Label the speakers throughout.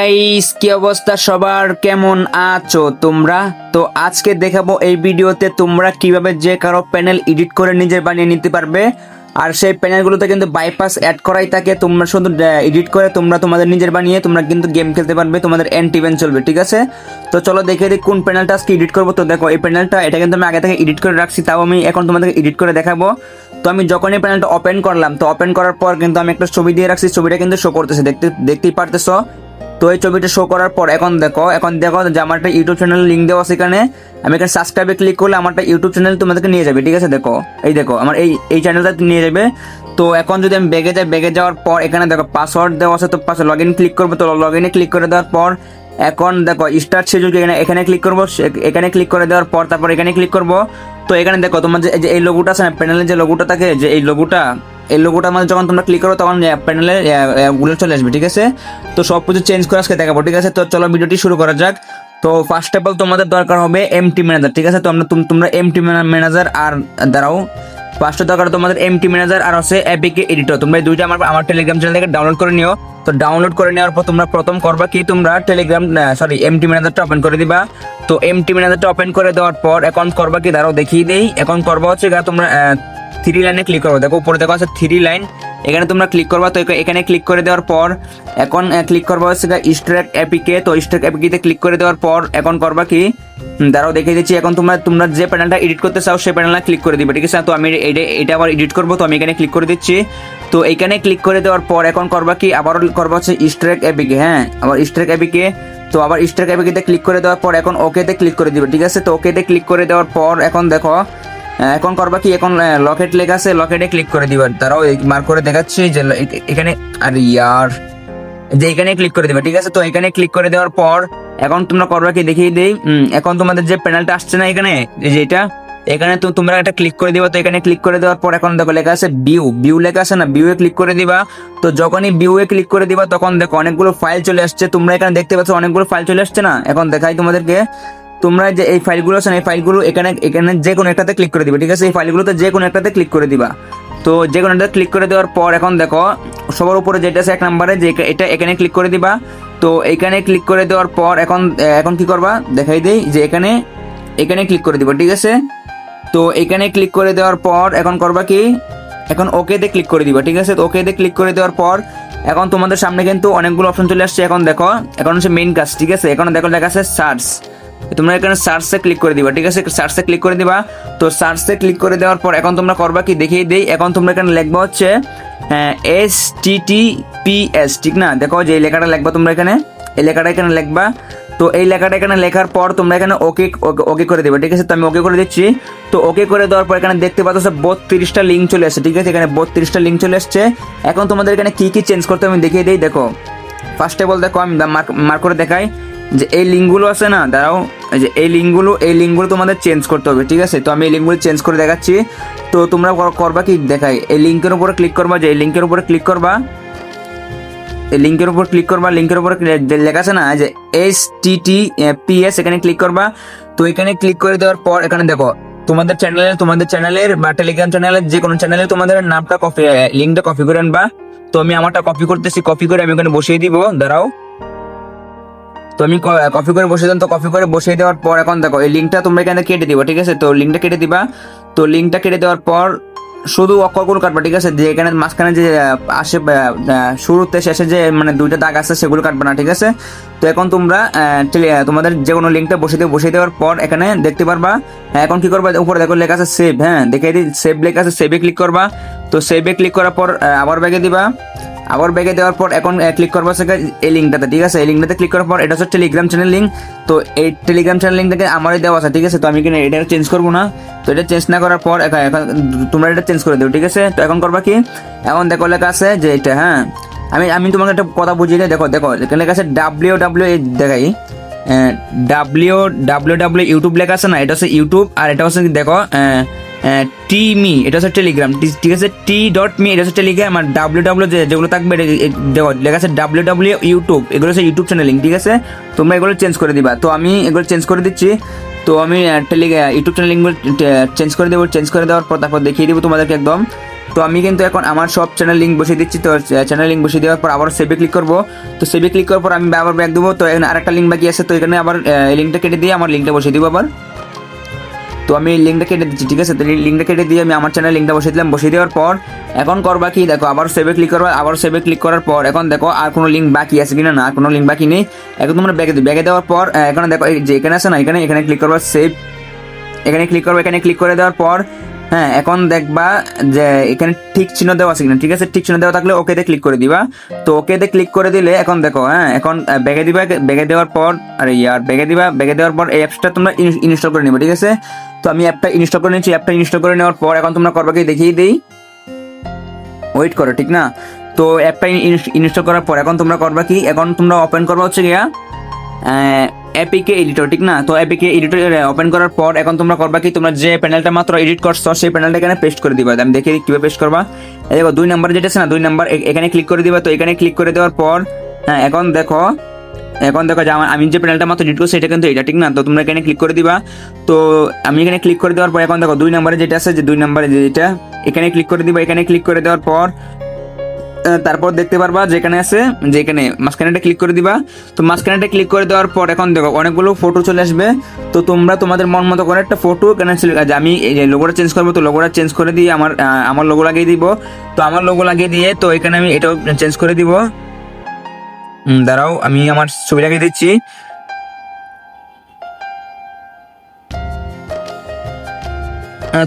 Speaker 1: Guys কি অবস্থা? সবার কেমন আছো তোমরা? তো আজকে দেখাবো এই ভিডিওতে তোমরা কীভাবে যে কারও প্যানেল এডিট করে নিজের বানিয়ে নিতে পারবে। আর সেই প্যানেলগুলোতে কিন্তু বাইপাস অ্যাড করাই থাকে। তোমরা শুধু এডিট করে তোমরা তোমাদের নিজের বানিয়ে তোমরা কিন্তু গেম খেলতে পারবে। তোমাদের এন্ড ইভেন্ট চলবে, ঠিক আছে? তো চলো দেখে দিই কোন প্যানেলটা আজকে এডিট করব। তো দেখো, এই প্যানেলটা এটা কিন্তু আমি আগে থেকে এডিট করে রাখছি, তাও আমি এখন তোমাদেরকে এডিট করে দেখাবো। তো আমি যখন এই প্যানেলটা ওপেন করলাম, তো ওপেন করার পর কিন্তু আমি একটা ছবি দিয়ে রাখছি। ছবিটা কিন্তু শো করতেছে, দেখতে, দেখতেই পারতেছো। তো এই ছবিটা শো করার পর এখন দেখো এখন দেখো যে আমার একটা ইউটিউব চ্যানেল লিঙ্ক দেওয়া আছে এখানে। আমি এখানে সাবস্ক্রাইবে ক্লিক করলে আমার একটা ইউটিউব চ্যানেল তোমাদেরকে নিয়ে যাবে, ঠিক আছে? দেখো, এই দেখো, আমার এই এই চ্যানেলটা নিয়ে যাবে। তো এখন যদি আমি বেগে যাই বেগে যাওয়ার পর এখানে দেখো পাসওয়ার্ড দেওয়া আছে, তো পাসওয়ার্ড লগ ইন ক্লিক করব। তো লগ ইনে ক্লিক করে দেওয়ার পর এখন দেখো স্টার্ট শিডিউল এখানে এখানে ক্লিক করব এখানে ক্লিক করে দেওয়ার পর তারপর এখানে ক্লিক করব। তো এখানে দেখো তোমার যে, এই যে এই লোগোটা আছে না প্যানেলের যে লোগোটা থাকে, যে এই লোগোটা এই লোগোটা মানে যখন তোমরা ক্লিক করো, তখন প্যানেলে গুলো চলে আসবে, ঠিক আছে? তো সব কিছু চেঞ্জ করে আজকে দেখাবো, ঠিক আছে? তো চলো ভিডিওটি শুরু করা যাক। তো ফার্স্ট অফ অল তোমাদের দরকার হবে এমটি ম্যানেজার ঠিক আছে? তো আমরা, তুম- তোমরা এমটি ম্যানেজার আর, দাঁড়াও। ফার্স্টে দরকার তোমাদের এমটি ম্যানেজার আর হচ্ছে এপিকে এডিটর তোমরা এই দুইটা আমার আমার টেলিগ্রাম চ্যানেল থেকে ডাউনলোড করে নিও। তো ডাউনলোড করে নেওয়ার পর তোমরা প্রথম করবা কি? তোমরা টেলিগ্রাম সরি এমটি ম্যানেজারটা ওপেন করে দিবা। তো এমটি ম্যানেজারটা ওপেন করে দেওয়ার পর অ্যাকাউন্ট করবা কি? দাঁড়াও, দেখিয়ে দেই। এখন করবা হচ্ছে তোমরা থ্রি লাইনে ক্লিক করব। দেখো, উপরে দেখো আছে থ্রি লাইন এখানে তোমরা ক্লিক করবা, তো এখানে ক্লিক করে দেওয়ার পর, এখন ক্লিক করবা হচ্ছে ইস্ট্রেক অ্যাপিকে তো ইস্ট্রেক অ্যাপিকে ক্লিক করে দেওয়ার পর, এখন করবা কি? দাঁড়াও, দেখিয়ে দিচ্ছি। এখন তোমরা তোমরা যে প্যানেলটা এডিট করতে চাও, সেই প্যানেলটা ক্লিক করে দিবে, ঠিক আছে? তো আমি এটা এটা আবার এডিট করব, তো আমি এখানে ক্লিক করে দিচ্ছি। তো এখানে ক্লিক করে দেওয়ার পর, এখন করবা কি? আবার করবা হচ্ছে ইস্ট্রেক অ্যাপিকে হ্যাঁ? আবার ইস্ট্রেক অ্যাপিকে তো আবার ইস্ট্রেক অ্যাপিকে ক্লিক করে দেওয়ার পর, এখন ওকেতে ক্লিক করে দিবে, ঠিক আছে? তো ওকেতে ক্লিক করে দেওয়ার পর, এখন দেখো এখন করবা কি? এখন লকেট লেখা আছে লকেটে ক্লিক করে দিবা। তারাও মার্ক করে দেখাচ্ছি যে এখানে, আর ইয়ার, যে এখানে ক্লিক করে দিবে, ঠিক আছে? তো এখানে ক্লিক করে দেওয়ার পর, এখন তোমরা করবা কি? দেখিয়ে দেই। এখন তোমাদের যে প্যানেলটা আসছে না এখানে, এই যে এটা, এখানে তো তোমরা একটা ক্লিক করে দিবা, তো এখানে ক্লিক করে দেওয়ার পর এখন দেখো লেখা আছে ভিউ ভিউ লেখা আছে না? ভিউ এ ক্লিক করে দিবা। তো যখনই ভিউ এ ক্লিক করে দিবা, তখন দেখো অনেকগুলো ফাইল চলে আসছে। তোমরা এখানে দেখতে পাচ্ছ অনেকগুলো ফাইল চলে আসছে না? এখন দেখাই তোমাদেরকে। তোমরা যে এই ফাইলগুলো আছে এই ফাইলগুলো এখানে এখানে যে কোনো একটাতে ক্লিক করে দিবে, ঠিক আছে? এই ফাইলগুলোতে যে কোনো একটাতে ক্লিক করে দিবা। তো যে কোনো একটা ক্লিক করে দেওয়ার পর এখন দেখো, সবার উপরে যেটা আছে এক নাম্বারে যে এটা এখানে ক্লিক করে দিবা। তো এখানে ক্লিক করে দেওয়ার পর এখন এখন কি করবা? দেখাই দেই যে এখানে এখানে ক্লিক করে দিবা, ঠিক আছে? তো এখানে ক্লিক করে দেওয়ার পর এখন করবা কি? এখন ওকেতে ক্লিক করে দিবা, ঠিক আছে? তো ওকেতে ক্লিক করে দেওয়ার পর এখন তোমাদের সামনে কিন্তু অনেকগুলো অপশন চলে আসছে। এখন দেখো, এখন হচ্ছে মেইন কাজ, ঠিক আছে? এখন দেখো লেখা আছে সার্চ তোমরা এখানে সার্চে ক্লিক করে দিবা, ঠিক আছে? সার্চে ক্লিক করে দিবা। তো সার্চে ক্লিক করে দেওয়ার পর এখন তোমরা করবা কি? দেখিয়ে দেই, এখন তোমরা এখানে লিখবা হচ্ছে S T T P S ঠিক না? দেখো যে এই লেখাটা লিখবা তোমরা এখানে, এই লেখাটা এখানে লিখবা। তো এই লেখাটা এখানে লেখার পর তোমরা এখানে ওকে ওকে করে দেবে, ঠিক আছে? তো আমি ওকে করে দিচ্ছি। তো ওকে করে দেওয়ার পর এখানে দেখতে পাচ্ছ বত্রিশটা লিঙ্ক চলে আসছে ঠিক আছে? এখানে বত্রিশটা লিঙ্ক চলে আসছে এখন তোমাদের এখানে কি কি চেঞ্জ করতে আমি দেখিয়ে দিই, দেখো। ফার্স্ট অফ অল দেখো, আমি মার্ক করে দেখাই। যে এই লিঙ্কগুলো আছে না, দাঁড়াও যে এই লিঙ্কগুলো এই লিঙ্কগুলো তোমাদের চেঞ্জ করতে হবে, ঠিক আছে? তো আমি এই লিঙ্কগুলো চেঞ্জ করে দেখাচ্ছি। তো তোমরা করবা কি? দেখাই, এই লিঙ্কের উপরে ক্লিক করবা যে, এই লিঙ্কের উপরে ক্লিক করবা। এই লিঙ্কের উপর ক্লিক করবা, লিঙ্কের উপরে লেখা আছে না, যে S T T P S এখানে ক্লিক করবা। তো এখানে ক্লিক করে দেওয়ার পর, এখানে দেখো, তোমাদের চ্যানেলে তোমাদের চ্যানেলের বা টেলিগ্রাম চ্যানেলের যে কোনো চ্যানেলে তোমাদের নামটা কপি লিঙ্কটা কপি করে আনবা। তো আমি আমারটা কপি করতেছি কপি করে আমি ওখানে বসিয়ে দিব, দাঁড়াও। তো আমি কপি করে বসিয়ে দিলাম তো কপি করে বসিয়ে দেওয়ার পর এখন দেখো এই লিঙ্কটা তোমরা এখানে কেটে দিবা ঠিক আছে? তো লিঙ্কটা কেটে দিবা। তো লিঙ্কটা কেটে দেওয়ার পর শুধু অক্ষরগুলো কাটবা ঠিক আছে? যে এখানে মাঝখানে যে আসে শুরুতে শেষে যে মানে দুইটা দাগ আছে সেগুলো কাটবে না ঠিক আছে? তো এখন তোমরা তোমাদের যে কোনো লিঙ্কটা বসিয়ে দিয়ে বসিয়ে দেওয়ার পর এখানে দেখতে পারবা হ্যাঁ, এখন কি করবা? উপরে দেখো লেখা আছে সেভ হ্যাঁ দেখে দিই সেভ লেখা আছে সেভে ক্লিক করবা। তো সেভে ক্লিক করার পর আবার ব্যাগে দিবা। আবার ব্যাগে দেওয়ার পর এখন ক্লিক করব হচ্ছে এই লিঙ্কটাতে ঠিক আছে? এই লিঙ্কটাতে ক্লিক করার পর এটা হচ্ছে টেলিগ্রাম চ্যানেল লিঙ্ক তো এই টেলিগ্রাম চ্যানেল লিঙ্ক থেকে আমারই দেওয়া আছে, ঠিক আছে? তো আমি এখানে এটা চেঞ্জ করব না। তো এটা চেঞ্জ না করার পর এখন তোমরা এটা চেঞ্জ করে দেবো, ঠিক আছে? তো এখন করবা কি? এখন দেখো লেখা আছে যে এটা হ্যাঁ? আমি আমি তোমাকে একটা কথা বুঝিয়ে দিই, দেখো দেখো এখানে লেখা আছে ডাব্লিউ ডাব্লিউ দেখাই। ডাব্লিউ ডাব্লিউ ডাব্লিউ ইউটিউব লেখা আছে না, এটা হচ্ছে ইউটিউব আর এটা হচ্ছে দেখো টি মি এটা হচ্ছে টেলিগ্রাম ঠিক আছে টি ডট মি এটা হচ্ছে টেলিগ্রাম আর ডাব্লিউ ডাব্লিউ যেগুলো থাকবে লেখা আছে ডাব্লিউ ডাব্লিউ ইউটিউব এগুলো হচ্ছে ইউটিউব চ্যানেল ঠিক আছে? তোমরা এগুলো চেঞ্জ করে দিবা। তো আমি এগুলো চেঞ্জ করে দিচ্ছি। তো আমি টেলি ইউটিউব চ্যানেল লিঙ্কগুলো চেঞ্জ করে দেবো চেঞ্জ করে দেওয়ার পর তারপর দেখিয়ে দেবো তোমাদেরকে একদম। তো আমি কিন্তু এখন আমার সব চ্যানেল লিঙ্ক বসিয়ে দিচ্ছি। তো চ্যানেল লিঙ্ক বসিয়ে দেওয়ার পর আবার সেভে ক্লিক করব। তো সেভে ক্লিক করার পর আমি আবার ব্যাক দেবো। তো এখানে আরেকটা লিঙ্ক বাকি আছে। তো এখানে আবার লিঙ্কটা কেটে দিয়ে আমার লিঙ্কটা বসিয়ে দিব আবার। তো আমি লিঙ্কটা কেটে দিচ্ছি, ঠিক আছে? তো লিঙ্কটা কেটে দিয়ে আমি আমার চ্যানেল লিঙ্কটা বসিয়ে দিলাম। বসিয়ে দেওয়ার পর এখন করবা কি? দেখো, আবার সেভে ক্লিক করবা, আবার সেভে ক্লিক করার পর এখন দেখো আর কোনো লিঙ্ক বাকি আছে কিনা? না কোনো লিঙ্ক বাকি নেই। এখন তোমরা ব্যাগে দিই ব্যাগে দেওয়ার পর এখানে দেখো যে এখানে আছে না, এখানে এখানে ক্লিক করবা সেভ এখানে ক্লিক করব, এখানে ক্লিক করে দেওয়ার পর হ্যাঁ এখন দেখবা যে এখানে ঠিক চিহ্ন দেওয়া আছে কিনা। ঠিক আছে, ঠিক চিহ্ন দেওয়া থাকলে ওকেতে ক্লিক করে দিবা। তো ওকেতে ক্লিক করে দিলে এখন দেখো হ্যাঁ এখন ব্যাগে দিবা ব্যাগে দেওয়ার পর, আরে ইয়ার ব্যাগে দিবা ব্যাগে দেওয়ার পর এই অ্যাপসটা তোমরা ইনস্টল করে নিবে, ঠিক আছে? তো আমি অ্যাপটা ইনস্টল করে নিচ্ছি অ্যাপটা ইনস্টল করে নেওয়ার পর এখন তোমরা করবা কি? দেখিয়ে দিই। ওয়েট করো, ঠিক না? তো অ্যাপটা ইনস্টল করার পর এখন তোমরা করবা কি? এখন তোমরা ওপেন করবা হচ্ছে গিয়া এপিকে এডিটর ঠিক না? তো এপিকে এডিটর ওপেন করার পর এখন তোমরা করবা কি, তোমরা যে প্যানেলটা মাত্র এডিট করছ, সেই প্যানেলটা এখানে পেস্ট করে দিবা। আমি দেখি কীভাবে পেস্ট করবা। দেখো, দুই নাম্বার যেটা আছে না, দুই নাম্বার এখানে ক্লিক করে দিবা। তো এখানে ক্লিক করে দেওয়ার পর হ্যাঁ এখন দেখো এখন দেখো যে আমি যে প্যানেলটা মাত্র এডিট করছি, সেটা কিন্তু এটা, ঠিক না? তো তোমরা এখানে ক্লিক করে দিবা। তো আমি এখানে ক্লিক করে দেওয়ার পর, এখন দেখো দুই নাম্বারে যেটা আছে, যে দুই নাম্বারে যেটা, এখানে ক্লিক করে দিবা। এখানে ক্লিক করে দেওয়ার পর তারপর দেখতে পারবা যেখানে আছে যেখানে মাঝখানেটা ক্লিক করে দিবা। তো মাঝখানেটা ক্লিক করে দেওয়ার পর এখন দেখো অনেকগুলো ফটো চলে আসবে। তো তোমরা তোমাদের মন মতো করে একটা ফটো এখানে যে আচ্ছা, আমি এই যে লোগোটা চেঞ্জ করব তো লোগোটা চেঞ্জ করে দিয়ে আমার আমার লোগো লাগিয়ে দিব। তো আমার লোগো লাগিয়ে দিয়ে তো এখানে আমি এটাও চেঞ্জ করে দিব। দাঁড়াও আমি আমার ছবি লাগিয়ে দিচ্ছি।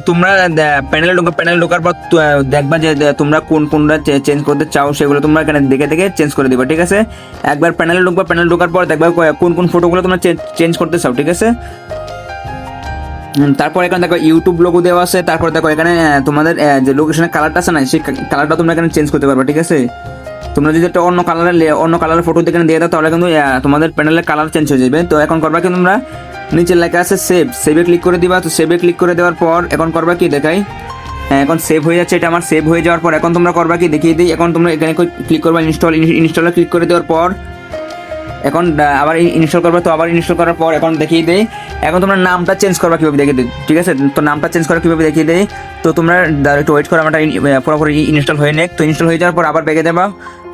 Speaker 1: তোমরা প্যানেলে ঢোকা প্যানেলে ঢোকার পর দেখবা যে তোমরা কোন কোনটা চেঞ্জ করতে চাও, সেগুলো তোমরা এখানে দেখে দেখে চেঞ্জ করে দিবা, ঠিক আছে? একবার প্যানেলে ঢুকবা প্যানেল ঢোকার পর দেখবা কোন কোন ফটোগুলো তোমরা চেঞ্জ করতে চাও, ঠিক আছে? তারপর এখানে দেখো ইউটিউব লোগো দেওয়া আছে, তারপর দেখো এখানে তোমাদের যে লোকেশনের কালারটা আছে না, সেই কালারটা তোমরা এখানে চেঞ্জ করতে পারবে, ঠিক আছে? তোমরা যদি একটা অন্য কালারের অন্য কালারের ফটো এখানে দিয়ে দাও, তাহলে কিন্তু তোমাদের প্যানেলের কালার চেঞ্জ হয়ে যাবে। তো এখন করবা কি তোমরা? নিচে লেখা আছে সেভ সেভে ক্লিক করে দিবা তো সেভে ক্লিক করে দেওয়ার পর এখন করবা কি দেখাই? হ্যাঁ, এখন সেভ হয়ে যাচ্ছে এটা আমার সেভ হয়ে যাওয়ার পর এখন তোমরা করবা কি? দেখিয়ে দিই এখন তোমরা এখানে ক্লিক করবা ইনস্টল ইনস্টলে ক্লিক করে দেওয়ার পর এখন আবার ইনস্টল করবে, তো আবার ইনস্টল করার পর এখন দেখিয়ে দেই। এখন তোমরা নামটা চেঞ্জ করবা কীভাবে দেখিয়ে দিই, ঠিক আছে? তো নামটা চেঞ্জ করা কীভাবে দেখিয়ে দেয় তো তোমরা একটু ওয়েট করো আমার পুরোপুরি ইনস্টল হয়ে নেক। তো ইনস্টল হয়ে যাওয়ার পর আবার ব্যাগে দেবা।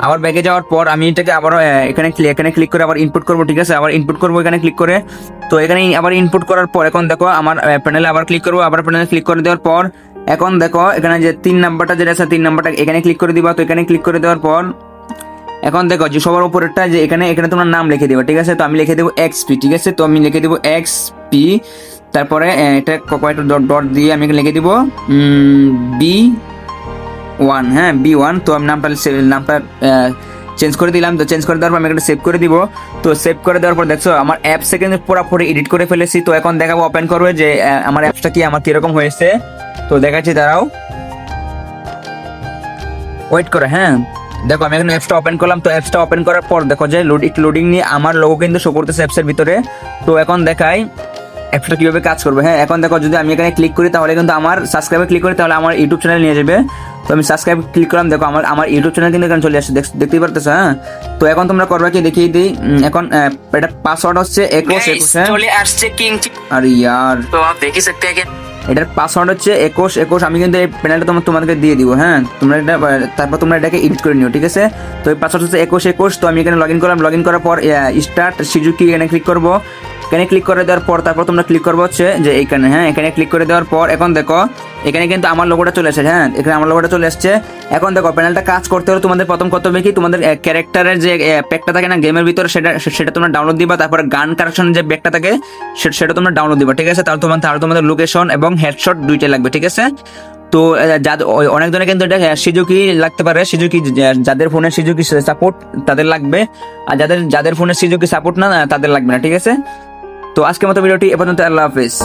Speaker 1: আবার ব্যাগে যাওয়ার পর আমি এটাকে আবার এখানে এখানে ক্লিক করে আবার ইনপুট করব, ঠিক আছে? আবার ইনপুট করব এখানে ক্লিক করে। তো এখানে আবার ইনপুট করার পর এখন দেখো, আমার প্যানেলে আবার ক্লিক করব। আবার প্যানেলে ক্লিক করে দেওয়ার পর এখন দেখো, এখানে যে তিন নাম্বারটা যেটা আছে, তিন নাম্বারটা এখানে ক্লিক করে দিবা। তো এখানে ক্লিক করে দেওয়ার পর এখন দেখো, যে সবার উপরেরটা যে এখানে এখানে তোমার নাম লিখে দেবো, ঠিক আছে? তো আমি লিখে দেবো এক্স পি ঠিক আছে? তো আমি লিখে দেবো এক্স পি তারপরে এটা কয়েকটা ডট ডট দিয়ে আমি লিখে দেবো বি ওয়ান হ্যাঁ বি ওয়ান তো আমি নামটা নামটা চেঞ্জ করে দিলাম, তো চেঞ্জ করে দেওয়ার পর আমি একটা সেভ করে দিব, তো সেভ করে দেওয়ার পর দেখছ, আমার অ্যাপসে কিন্তু পুরোপুরি এডিট করে ফেলেছি, তো এখন দেখাবো ওপেন করবে যে আমার অ্যাপসটা কি, আমার কীরকম হয়েছে, তো দেখাচ্ছি, দাঁড়াও ওয়েট করে হ্যাঁ দেখো আমি এখন অ্যাপসটা ওপেন করলাম তো অ্যাপসটা ওপেন করার পর দেখো যে লোড ইট লোডিং নিয়ে আমার লোগো কিন্তু শো করতেছে অ্যাপসের ভিতরে। তো এখন দেখাই অ্যাপসটা কীভাবে কাজ করবে। হ্যাঁ এখন দেখো যদি আমি এখানে ক্লিক করি তাহলে কিন্তু আমার সাবস্ক্রাইবে ক্লিক করি তাহলে আমার ইউটিউব চ্যানেল নিয়ে যাবে। তো আমি সাবস্ক্রাইব ক্লিক করলাম দেখো আমার আমার ইউটিউব চ্যানেল কিন্তু এখানে চলে আসছে। দেখতেই পারতেছো হ্যাঁ? তো এখন তোমরা করবে কি দেখিয়ে দিই। এখন এটা পাসওয়ার্ড হচ্ছে একুশ একুশ হ্যাঁ?
Speaker 2: চলে আসছে কিং
Speaker 1: আর ইয়ার।
Speaker 2: তো দেখি সকতে
Speaker 1: এটার পাসওয়ার্ড হচ্ছে একুশ একুশ, আমি কিন্তু এই প্যানেলটা তোমার তোমাদেরকে দিয়ে দিব হ্যাঁ? তোমরা এটা তারপর তোমরা এটাকে এডিট করে নিও, ঠিক আছে? তো এই পাসওয়ার্ড হচ্ছে একুশ একুশ, তো আমি এখানে লগ ইন করলাম। লগ ইন করার পর স্টার্ট সিজুকি এখানে ক্লিক করব। এখানে ক্লিক করে দেওয়ার পর তারপর তোমরা ক্লিক করব হচ্ছে যে এইখানে হ্যাঁ এখানে ক্লিক করে দেওয়ার পর এখন দেখো, এখানে কিন্তু আমার লোগোটা চলে এসেছে হ্যাঁ এখানে আমার লোগোটা চলে এসেছে। এখন দেখো প্যানেলটা কাজ করতে হলে তোমাদের প্রথম করতে কি, তোমাদের ক্যারেক্টারের যে প্যাকটা থাকে না গেমের ভিতরে সেটা সেটা তোমরা ডাউনলোড দিবা, তারপরে গান কারেকশন যে ব্যাগটা থাকে সেটা তোমরা ডাউনলোড দিবা, ঠিক আছে? তাহলে তোমার তাহলে তোমাদের লোকেশন এবং হেডশট দুইটাই লাগবে, ঠিক আছে? তো যাদের অনেক জনের কিন্তু এটা সিজুকি লাগতে পারে সিজুকি যাদের ফোনে সিজুকি সাপোর্ট তাদের লাগবে, আর যাদের যাদের ফোনে সিজুকি সাপোর্ট না, তাদের লাগবে না, ঠিক আছে? তো আজকের মতো ভিডিওটি এ পর্যন্ত আল্লাহ হাফিজ।